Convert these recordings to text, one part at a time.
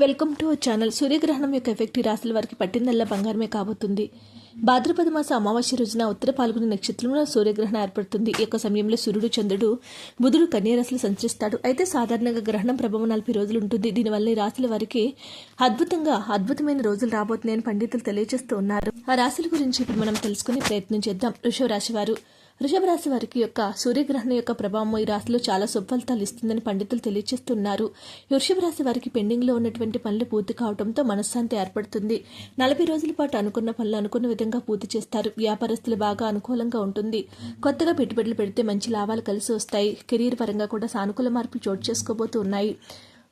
Welcome to our channel. సూర్యగ్రహణం యొక్క effect ఈ రాశుల వారికి పట్టిందల్లా బంగారమే కాబోతుంది. భాద్రపద మాస అమావాస్య రోజున ఉత్తర పాల్గొన నక్షత్రంలో సూర్యగ్రహణం ఏర్పడుతుంది. ఈ యొక్క సమయంలో సూర్యుడు చంద్రుడు బుధుడు కన్యారాశులు సంచరిస్తాడు. అయితే సాధారణంగా గ్రహణం ప్రభావం నలభై రోజులు ఉంటుంది. దీనివల్ల ఈ రాశుల వారికి అద్భుతంగా అద్భుతమైన రోజులు రాబోతున్నాయని పండితులు తెలియజేస్తూ ఉన్నారు. ఆ రాశుల గురించి ఇప్పుడు మనం తెలుసుకునే ప్రయత్నం చేద్దాం. వృషభ రాశి వారు. వృషభ రాశి వారికి యొక్క సూర్యగ్రహణం యొక్క ప్రభావం ఈ రాశిలో చాలా సుఫలితాలు ఇస్తుందని పండితులు తెలియజేస్తున్నారు. వృషభ రాశి వారికి పెండింగ్లో ఉన్నటువంటి పనులు పూర్తి కావడంతో మనశ్శాంతి ఏర్పడుతుంది. నలభై రోజుల పాటు అనుకున్న పనులు అనుకున్న విధంగా పూర్తి చేస్తారు. వ్యాపారస్తులు బాగా అనుకూలంగా ఉంటుంది. కొత్తగా పెట్టుబడులు పెడితే మంచి లాభాలు కలిసి వస్తాయి. కెరీర్ పరంగా కూడా సానుకూల మార్పులు చోటు చేసుకోబోతూ ఉన్నాయి.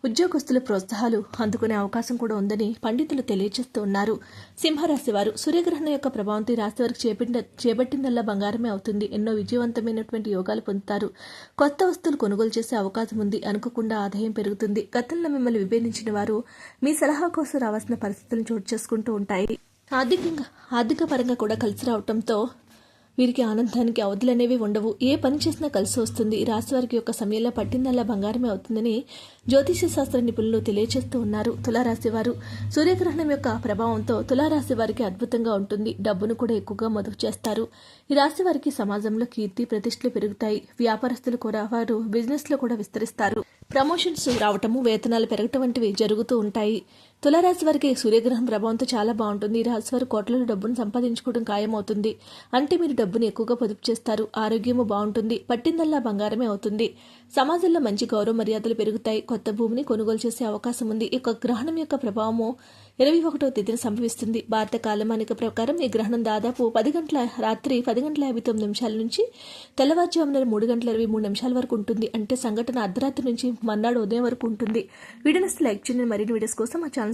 ఉద్యోగస్తుల ప్రోత్సాహాలు అందుకునే అవకాశం కూడా ఉందని పండితులు తెలియజేస్తూ ఉన్నారు. సింహరాశి వారు సూర్యగ్రహణం యొక్క ప్రభావంతో ఈ రాశి వారికి చేపట్టిన చేపట్టిందల్లా బంగారమే అవుతుంది. ఎన్నో విజయవంతమైనటువంటి యోగాలు పొందుతారు. కొత్త వస్తువులు కొనుగోలు చేసే అవకాశం ఉంది. అనుకోకుండా ఆదాయం పెరుగుతుంది. గతంలో మిమ్మల్ని విభేదించిన వారు మీ సలహా కోసం రావాల్సిన పరిస్థితులను చోటు చేసుకుంటూ ఉంటాయి. ఆర్థికంగా ఆర్థిక పరంగా కూడా కలిసి రావటంతో వీరికి ఆనందానికి అవధులనేవి ఉండవు. ఏ పని చేసినా కలిసి వస్తుంది. రాశి వారికి యొక్క సమయంలో పట్టిందల్లా బంగారమే అవుతుందని జ్యోతిష శాస్త్ర నిపుణులు తెలియజేస్తూ ఉన్నారు. తులారాశి వారు సూర్యగ్రహణం యొక్క ప్రభావంతో తులారాశి వారికి అద్భుతంగా ఉంటుంది. డబ్బును కూడా ఎక్కువగా మదుపు చేస్తారు. ఈ రాశి వారికి సమాజంలో కీర్తి ప్రతిష్టలు పెరుగుతాయి. వ్యాపారస్తులు కూడా వారు బిజినెస్లో కూడా విస్తరిస్తారు. ప్రమోషన్స్ రావటము వేతనాలు పెరగటం వంటివి జరుగుతూ ఉంటాయి. తులారాశి వారికి సూర్యగ్రహం ప్రభావంతో చాలా బాగుంటుంది. ఈ రాశి వారు కోట్లలో డబ్బును సంపాదించుకోవడం ఖాయమవుతుంది. అంటే మీరు డబ్బును ఎక్కువగా పొదుపు చేస్తారు. ఆరోగ్యము బాగుంటుంది. పట్టిందల్లా బంగారమే అవుతుంది. సమాజంలో మంచి గౌరవ మర్యాదలు పెరుగుతాయి. కొత్త భూమిని కొనుగోలు చేసే అవకాశం ఉంది. ఈ యొక్క గ్రహణం యొక్క ప్రభావము ఇరవై ఒకటవ తేదీన సంభవిస్తుంది. భారత కాలమానిక ప్రకారం ఈ గ్రహణం దాదాపు పది గంటల రాత్రి పది గంటల యాభై తొమ్మిది నిమిషాల నుంచి తెల్లవారుజామున మూడు గంటల ఇరవై మూడు నిమిషాల వరకు ఉంటుంది. అంటే సంఘటన అర్ధరాత్రి నుంచి మర్నాడు ఉదయం వరకు ఉంటుంది. వీడియోస్ లైక్ చేయండి. మరిన్ని వీడియోస్ కోసం మా ఛానల్